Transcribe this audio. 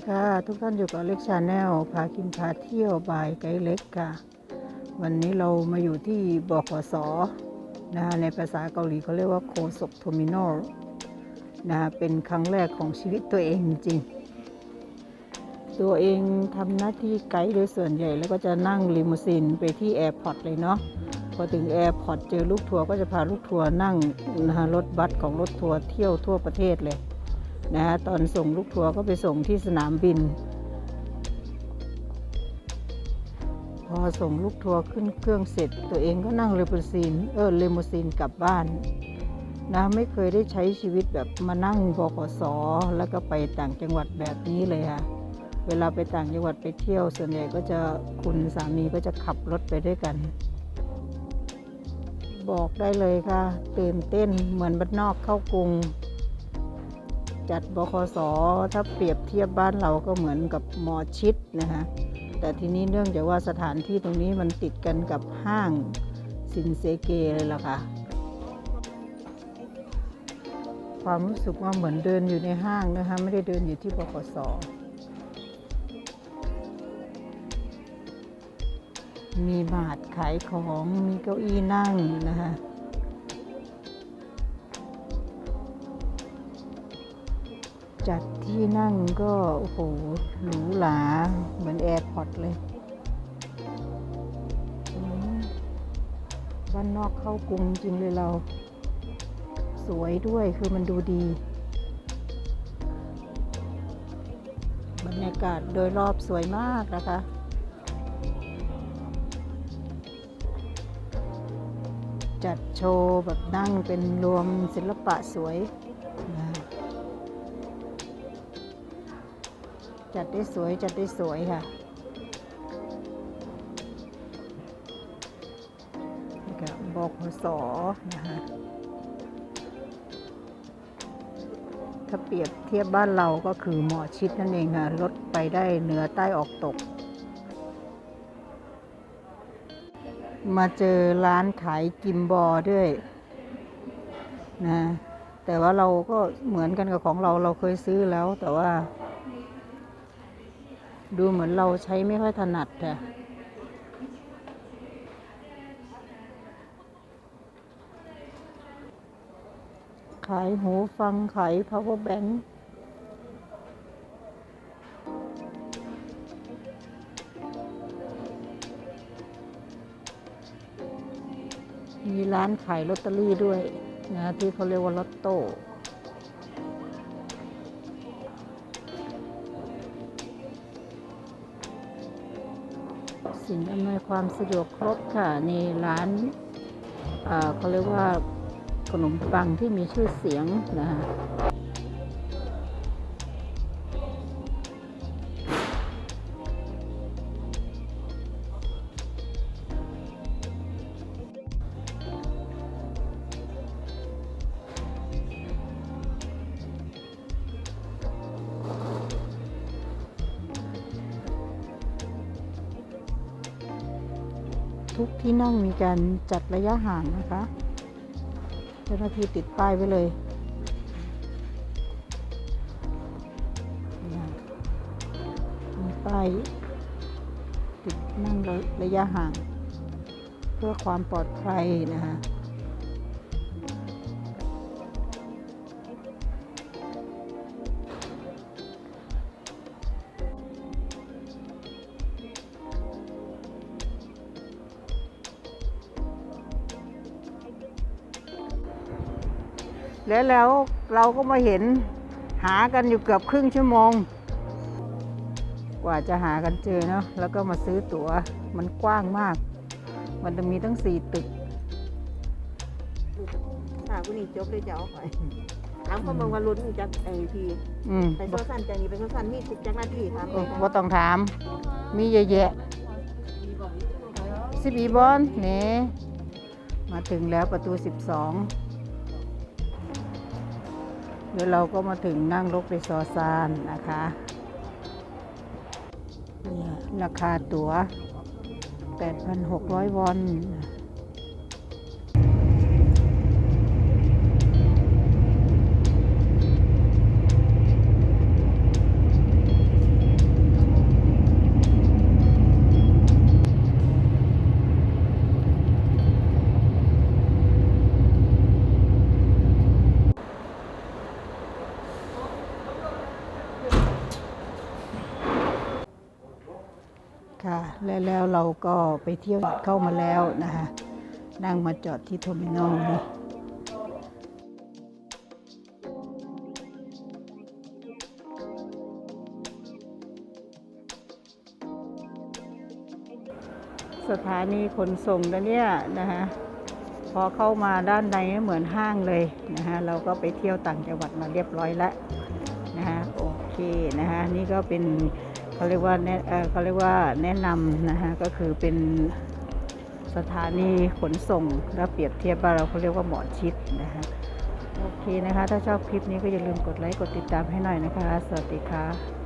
ดีค่ะ ทุกท่านอยู่กับเล็กชาแนลพากินพาเที่ยวบายไกด์เล็กค่ะ วันนี้เรามาอยู่ที่บขสนะคะในภาษาเกาหลีเขาเรียกว่าโคศกเทอร์มินอลนะคะเป็นครั้งแรกของชีวิตตัวเองจริง ตัวเองทำหน้าที่ไกด์โดยส่วนใหญ่แล้วก็จะนั่งลิมูซีนไปที่แอร์พอร์ตเลยเนาะพอถึงแอร์พอร์ตเจอลูกทัวร์ก็จะพาลูกทัวร์นั่งนะคะรถบัสของรถทัวร์เที่ยวทั่วประเทศเลย นะฮะตอนส่งลูกทัวร์ก็ไปส่งที่สนามบิน พอส่งลูกทัวร์ขึ้นเครื่องเสร็จ ตัวเองก็นั่งเลมูซีนเออเลมูซีนกลับบ้านนะไม่เคยได้ใช้ชีวิตแบบมานั่งบขสแล้วก็ไปต่างจังหวัดแบบนี้เลยค่ะเวลาไปต่างจังหวัดไปเที่ยว ส่วนใหญ่ก็จะคุณสามีก็จะขับรถไปด้วยกัน บอกได้เลยค่ะ ตื่นเต้นเหมือนบ้านนอกเข้ากรุง จัดบคสถ้าเปรียบเทียบบ้านเราก็เหมือนกับมอชิดนะคะแต่ทีนี้เนื่องจากว่าสถานที่ตรงนี้มันติดกันกับห้างสินเซเกเลยล่ะค่ะ ความรู้สึกว่าเหมือนเดินอยู่ในห้างนะคะ ไม่ได้เดินอยู่ที่บคสมีบาทขายของมีเก้าอี้นั่งนะคะ จัดที่นั่งก็ โอ้โห หรูหรา เหมือนแอร์พอร์ตเลย บ้านนอกเข้ากรุงจริงเลยเรา สวยด้วยคือมันดูดี บรรยากาศโดยรอบสวยมากนะคะจัดโชว์แบบนั่งเป็นรวมศิลปะสวย จัดได้สวยจัดได้สวยค่ะนี่ก็บอกสอนะคะถ้าเปรียบเทียบบ้านเราก็คือหมอชิดนั่นเองค่ะรถไปได้เหนือใต้ออกตก มาเจอร้านขายกิมบอด้วยนะแต่ว่าเราก็เหมือนกันกับของเราเราเคยซื้อแล้ว แต่ว่า ดูเหมือนเราใช้ไม่ค่อยถนัดค่ะขายหูฟังขาย power bank มีร้านขายลอตเตอรี่ด้วยนะที่เขาเรียกว่าลอตโต้ สิ่งอำนวยความสะดวกครบค่ะในร้านเขาเรียกว่าขนมปังที่มีชื่อเสียงนะคะ ทุกที่นั่งมีการจัดระยะห่างนะคะเจ้าหน้าที่ติดป้ายไว้เลยมีป้ายติดนั่งระยะห่าง เพื่อความปลอดภัยนะคะ แล้วแล้วเราก็มาเห็นหากันอยู่เกือบครึ่งชั่วโมง กว่าจะหากันเจอเนาะแล้วก็มาซื้อตั๋วมันกว้างมาก มันจะมีตั้งสี่ตึกค่ะคุณนี่จบเลยจะเอาไปถามเขาบอกว่ารุ่นนี่จักไอพีอืมไปโซสั้นจากนี้ไปโซสั้นมีสิบจักหน้าที่ครับเออว่าต้องถาม มีเยอะแยะสิบีบอลเนี่มาถึงแล้วประตู12 เดี๋ยวเราก็มาถึงนั่งรถไปซอซานนะคะเนี่ยราคาตั๋ว 8,600 วอน และแล้วเราก็ไปเที่ยวเข้ามาแล้วนะคะนั่งมาจอดที่เทอร์มินอลนี่สถานีขนส่งนะเนี่ยนะคะพอเข้ามาด้านในเหมือนห้างเลยนะคะเราก็ไปเที่ยวต่างจังหวัดมาเรียบร้อยแล้วนะคะโอเคนะคะนี่ก็เป็น เขาเรียกว่าแนะเขาเรียกว่าแนะนำนะคะก็คือเป็นสถานีขนส่งแล้วเปรียบเทียบบ้านเราเขาเรียกว่าหมอชิดนะคะโอเคนะคะ ถ้าชอบคลิปนี้ก็อย่าลืมกดไลค์กดติดตามให้หน่อยนะคะ สวัสดีค่ะ